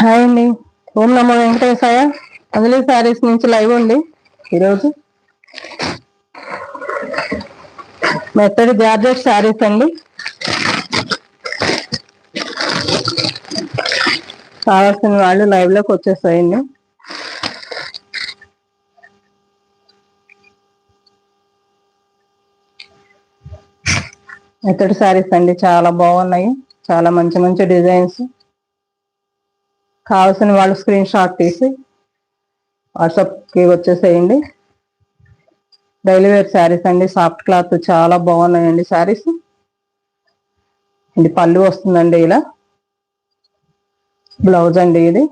Hi అండి. ఓం నమో వెంకటేశాయ. అందులో శారీస్ నుంచి లైవ్ అండి. ఈరోజు మెత్తడి జార్జెట్ శారీస్ అండి. కావాల్సిన వాళ్ళు లైవ్లోకి వచ్చేసాయండి. మెత్తడి శారీస్ అండి. చాలా బాగున్నాయి. చాలా మంచి మంచి డిజైన్స్. కావాల్సిన వాళ్ళు స్క్రీన్ షాట్ తీసి వాట్సాప్కి వచ్చేసేయండి. డైలీ వేర్ శారీస్ అండి. సాఫ్ట్ క్లాత్ చాలా బాగున్నాయండి శారీస్. ఇది పళ్ళు వస్తుందండి ఇలా. బ్లౌజ్ అండి ఇది.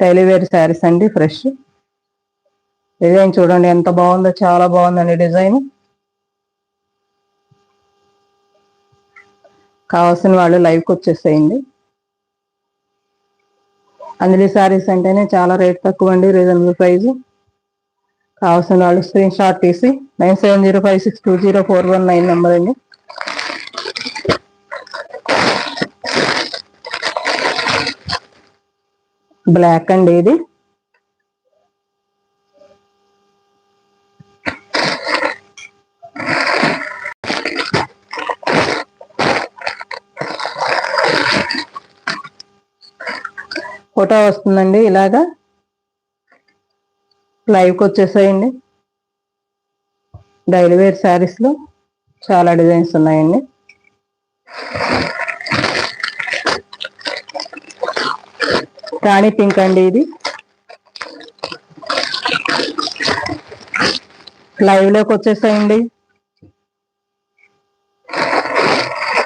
డైలీ వేర్ శారీస్ అండి ఫ్రెష్. డిజైన్ చూడండి ఎంత బాగుందో చాలా బాగుందండి డిజైన్. కావాల్సిన వాళ్ళు లైవ్కి వచ్చేసేయండి. అంజలి శారీస్ అంటేనే చాలా రేట్ తక్కువ అండి రీజనబుల్ ప్రైస్. కావాల్సిన వాళ్ళు స్క్రీన్ షాట్ తీసి nine seven zero five six two zero four one nine number అండి. బ్లాక్ అండి ఇది. ఫోటో వస్తుందండి ఇలాగా. లైవ్కి వచ్చేసాయండి. డైలీ వేర్ శారీస్లో చాలా డిజైన్స్ ఉన్నాయండి. రాణి పింక్ అండి ఇది. లైవ్లోకి వచ్చేసాయండి.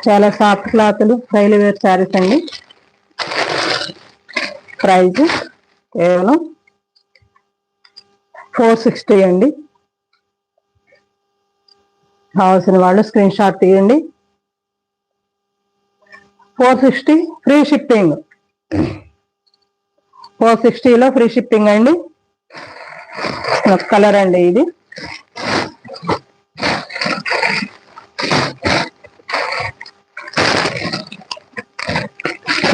చాలా సాఫ్ట్ క్లాత్లు డైలీ వేర్ శారీస్ అండి. ప్రైజ్ కేవలం ఫోర్ సిక్స్టీ అండి. కావాల్సిన వాళ్ళు స్క్రీన్ షాట్ తీయండి. Four sixty free shipping. Four సిక్స్టీలో free shipping అండి. కలర్ అండి ఇది.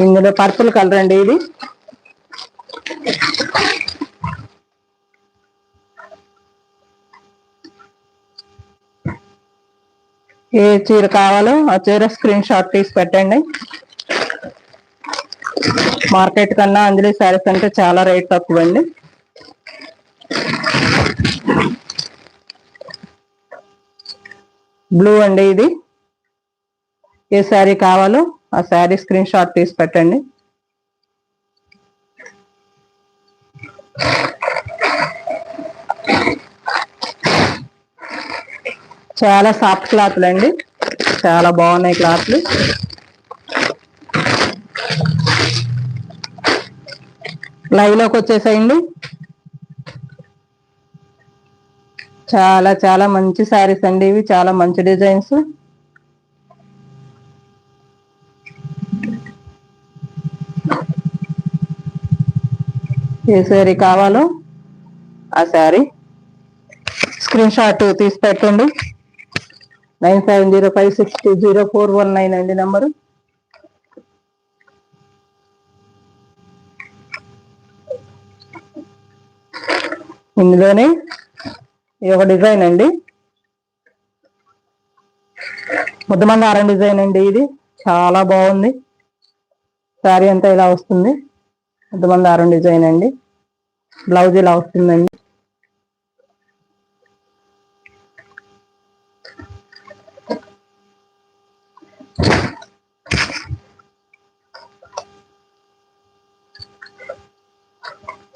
ఇందులో పర్పుల్ కలర్ అండి ఇది. ఏ చీర కావాలో ఆ చీర స్క్రీన్ షాట్ తీసి పెట్టండి. మార్కెట్ కన్నా అంజలి శారీస్ అంటే చాలా రేట్ తక్కువ అండి బ్లూ అండి ఇది. ఏ శారీ కావాలో ఆ శారీ స్క్రీన్ షాట్ తీసి పెట్టండి. చాలా సాఫ్ట్ క్లాత్లు అండి. చాలా బాగున్నాయి క్లాత్లు లైవ్లోకి వచ్చేసాయండి. చాలా చాలా మంచి శారీస్ అండి ఇవి. చాలా మంచి డిజైన్స్. ఏ శారీ కావాలో ఆ శారీ స్క్రీన్ షాట్ తీసి పెట్టండి. Nine seven zero five six two zero four one nine అండి నెంబరు. ఇందులోనే ఇది ఒక డిజైన్ అండి. ముద్దమందారం డిజైన్ అండి ఇది. చాలా బాగుంది. శారీ అంతా ఇలా వస్తుంది. ముద్దమందారం డిజైన్ అండి. బ్లౌజ్ ఇలా వస్తుందండి.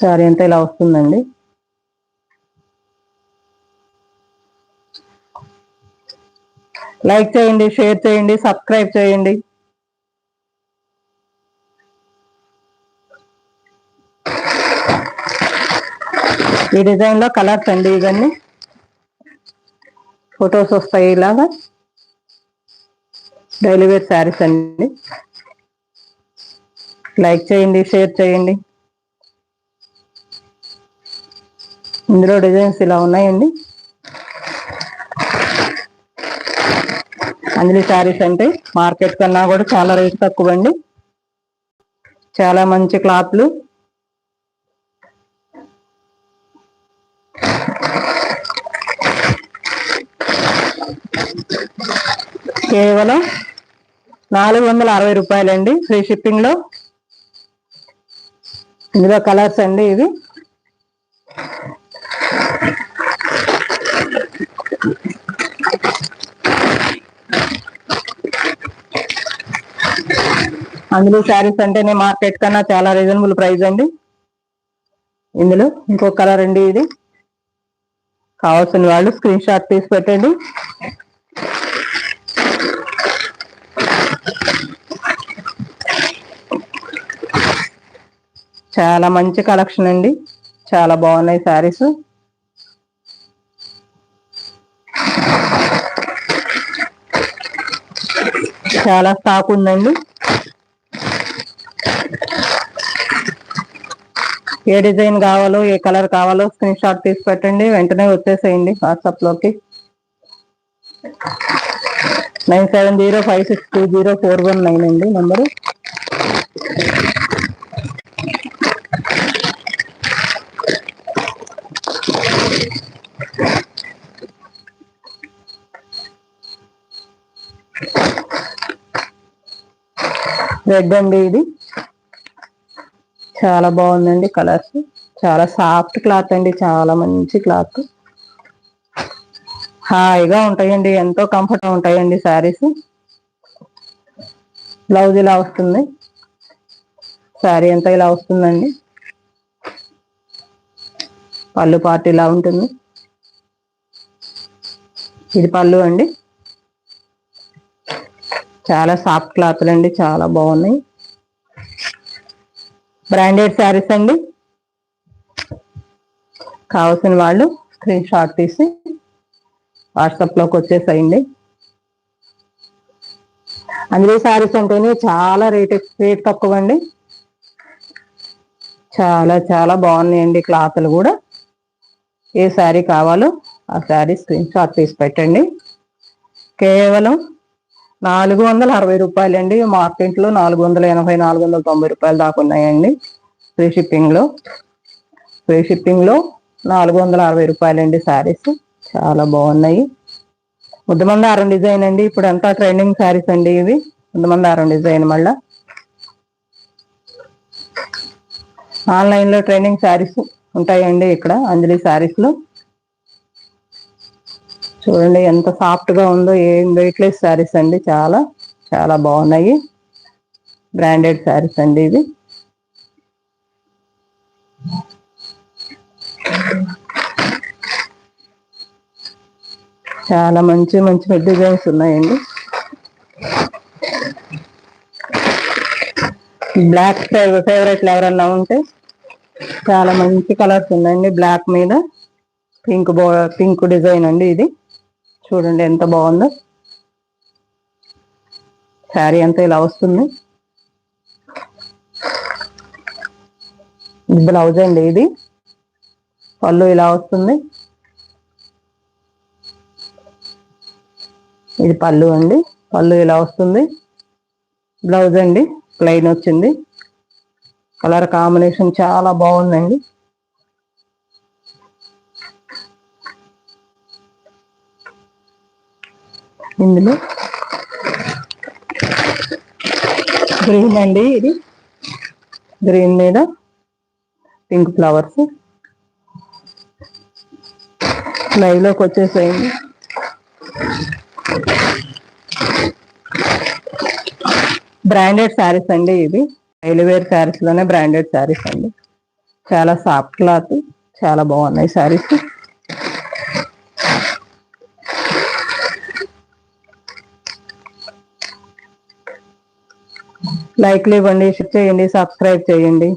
శారీ అంతా ఇలా వస్తుందండి. లైక్ చేయండి షేర్ చేయండి సబ్స్క్రైబ్ చేయండి. ఈ డిజైన్లో కలర్స్ అండి ఇవన్నీ. ఫొటోస్ వస్తాయి ఇలాగా. డైలీ వేర్ శారీస్ అండి. లైక్ చేయండి షేర్ చేయండి. ఇందులో డిజైన్స్ ఇలా ఉన్నాయండి. అంజలి శారీస్ అంటే మార్కెట్ కన్నా కూడా చాలా రేట్ తక్కువ అండి చాలా మంచి క్లాత్లు. కేవలం నాలుగు వందల అరవై రూపాయలండి ఫ్రీ షిప్పింగ్లో ఇందులో కలర్స్ అండి ఇవి. అందులో శారీస్ అంటేనే మార్కెట్ కన్నా చాలా రీజనబుల్ ప్రైస్ అండి. ఇందులో ఇంకో కలర్ అండి ఇది. కావాల్సిన వాళ్ళు స్క్రీన్ షాట్ తీసి పెట్టండి. చాలా మంచి కలెక్షన్ అండి. చాలా బాగున్నాయి శారీస్. చాలా స్టాక్ ఉందండి. ఏ డిజైన్ కావాలో ఏ కలర్ కావాలో స్క్రీన్ షాట్ తీసి పెట్టండి. వెంటనే వచ్చేసేయండి వాట్సాప్లోకి. Nine seven zero five six two zero four one nine అండి నెంబరు. రెడ్ అండి ఇది. చాలా బాగుందండి కలర్స్. చాలా సాఫ్ట్ క్లాత్ అండి చాలా మంచి క్లాత్. హాయిగా ఉంటాయండి ఎంతో కంఫర్ట్గా ఉంటాయండి శారీస్. బ్లౌజ్ ఇలా వస్తుంది. శారీ అంతా ఇలా వస్తుందండి. పళ్ళు పార్ట్ ఇలా ఉంటుంది. ఇది పళ్ళు అండి. చాలా సాఫ్ట్ క్లాత్లు అండి చాలా బాగున్నాయి. బ్రాండెడ్ శారీస్ అండి. కావాల్సిన వాళ్ళు స్క్రీన్ షాట్ తీసి వాట్సాప్లోకి వచ్చేసేయండి. అందులో శారీస్ అంటేనే చాలా రేట్ రేట్ తక్కువ అండి చాలా చాలా బాగున్నాయండి క్లాత్లు కూడా. ఏ శారీ కావాలో ఆ శారీ స్క్రీన్ షాట్ తీసి పెట్టండి. కేవలం నాలుగు వందల అరవై రూపాయలండి. మార్కెట్లో నాలుగు వందల ఎనభై నాలుగు వందల తొంభై రూపాయలు దాకా ఉన్నాయండి. ఫ్రీ షిప్పింగ్లో. ఫ్రీ షిప్పింగ్లో నాలుగు వందల అరవై రూపాయలండి శారీస్. చాలా బాగున్నాయి. ముద్దమందారం డిజైన్ అండి. ఇప్పుడు అంతా ట్రెండింగ్ శారీస్ అండి ఇవి. ముద్దమందారం డిజైన్ మళ్ళా. ఆన్లైన్లో ట్రైనింగ్ శారీస్ ఉంటాయండి ఇక్కడ అంజలి శారీస్లో. చూడండి ఎంత సాఫ్ట్గా ఉందో ఏం వెయిట్లెస్ శారీస్ అండి. చాలా చాలా బాగున్నాయి. బ్రాండెడ్ శారీస్ అండి ఇవి. చాలా మంచి మంచి డిజైన్స్ ఉన్నాయండి. బ్లాక్ ఫేవరెట్ ఎవరన్నా ఉంటే చాలా మంచి కలర్స్ ఉన్నాయండి. బ్లాక్ మీద పింక్ బో పింక్ డిజైన్ అండి ఇది. చూడండి ఎంత బాగుందో. శారీ అంతా ఇలా వస్తుంది. బ్లౌజ్ అండి ఇది. పళ్ళు ఇలా వస్తుంది. ఇది పళ్ళు అండి. పళ్ళు ఇలా వస్తుంది. బ్లౌజ్ అండి. ప్లెయిన్ వచ్చింది. కలర్ కాంబినేషన్ చాలా బాగుందండి. ఇందులో గ్రీన్ అండి ఇది. గ్రీన్ మీద పింక్ ఫ్లవర్స్. లైవ్లోకి వచ్చేసేయండి. బ్రాండెడ్ శారీస్ అండి ఇది ఐలివేర్ వేర్లోనే బ్రాండెడ్ శారీస్ అండి. చాలా సాఫ్ట్ క్లాత్ చాలా బాగున్నాయి శారీస్. లైక్లు ఇవ్వండి షేర్ చేయండి సబ్స్క్రైబ్ చేయండి.